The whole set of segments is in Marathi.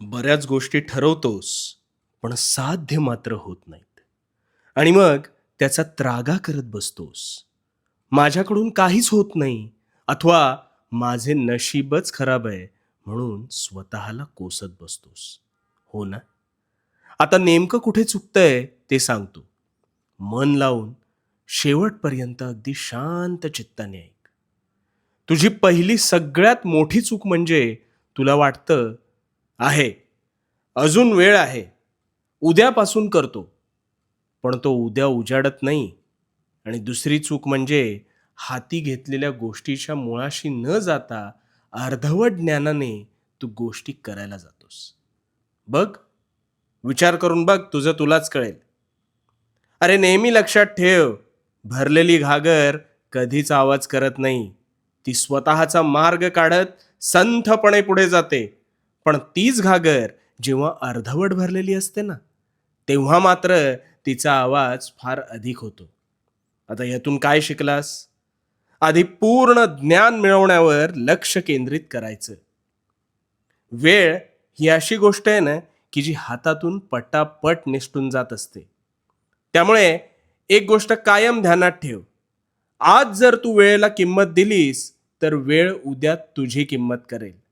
बऱ्याच गोष्टी ठरवतोस पण साध्य मात्र होत नाहीत. आणि मग त्याचा त्रागा करत बसतोस. माझ्याकडून काहीच होत नाही अथवा माझे नशीबच खराब आहे म्हणून स्वतःला कोसत बसतोस. हो ना? आता नेमकं कुठे चुकतंय ते सांगतो. मन लावून शेवटपर्यंत अगदी शांत चित्ताने ऐक. तुझी पहिली सगळ्यात मोठी चूक म्हणजे तुला वाटतं आहे. अजून वेळ आहे. उद्यापासून करतो. पण तो उद्या उजाडत नाही. आणि दुसरी चूक म्हणजे हाती घेतलेल्या गोष्टीच्या मुळाशी न जाता अर्धवट ज्ञानाने तू गोष्टी करायला जातोस. बघ. विचार करून बघ. तुझं तुलाच कळेल. अरे नेहमी लक्षात ठेव. भरलेली घागर कधीच आवाज करत नाही. ती स्वतःचा मार्ग काढत संथपणे पुढे जाते. पण तीच घागर जेव्हा अर्धवट भरलेली असते ना तेव्हा मात्र तिचा आवाज फार अधिक होतो. आता यातून काय शिकलास? आधी पूर्ण ज्ञान मिळवण्यावर लक्ष केंद्रित करायचं. वेळ ही अशी गोष्ट आहे ना की जी हातातून पटापट निसटून जात असते. त्यामुळे एक गोष्ट कायम ध्यानात ठेव. आज जर तू वेळेला किंमत दिलीस तर वेळ उद्या तुझी किंमत करेल.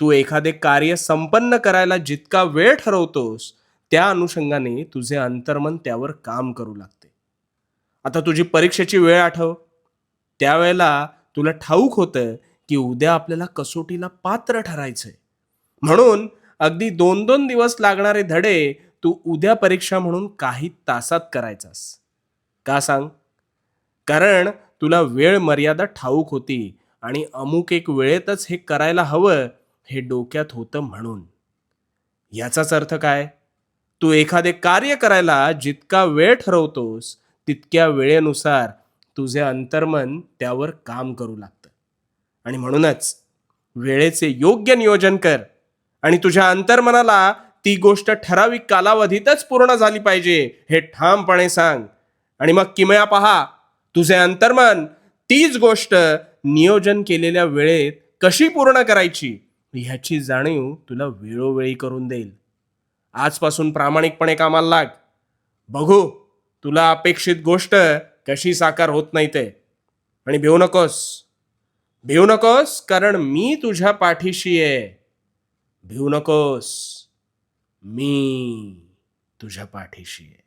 तू एखादे कार्य संपन्न करायला जितका वेळ ठरवतोस त्या अनुषंगाने तुझे अंतर्मन त्यावर काम करू लागते. आता तुझी परीक्षेची वेळ आठव. त्यावेळेला तुला ठाऊक होतं की उद्या आपल्याला कसोटीला पात्र ठरायचंय. म्हणून अगदी दोन दोन दिवस लागणारे धडे तू उद्या परीक्षा म्हणून काही तासात करायचास. का सांग? कारण तुला वेळ मर्यादा ठाऊक होती आणि अमुक एक वेळेतच हे करायला हवं हे डोक्यात होतं म्हणून. याचाच अर्थ काय? तू एखादे कार्य करायला जितका वेळ ठरवतोस तितक्या वेळेनुसार तुझे अंतर्मन त्यावर काम करू लागतं. आणि म्हणूनच वेळेचे योग्य नियोजन कर आणि तुझ्या अंतर्मनाला ती गोष्ट ठराविक कालावधीतच पूर्ण झाली पाहिजे हे ठामपणे सांग. आणि मग किमया पहा तुझे अंतर्मन तीच गोष्ट नियोजन केलेल्या वेळेत कशी पूर्ण करायची? ह्याची जाणीव तुला वेळोवेळी करून देईल. आजपासून प्रामाणिकपणे कामाला लाग. बघू तुला अपेक्षित गोष्ट कशी साकार होत नाही ते. आणि भिवू नकोस. भिवू नकोस कारण मी तुझ्या पाठीशी आहे. भिवू नकोस. मी तुझ्या पाठीशी आहे.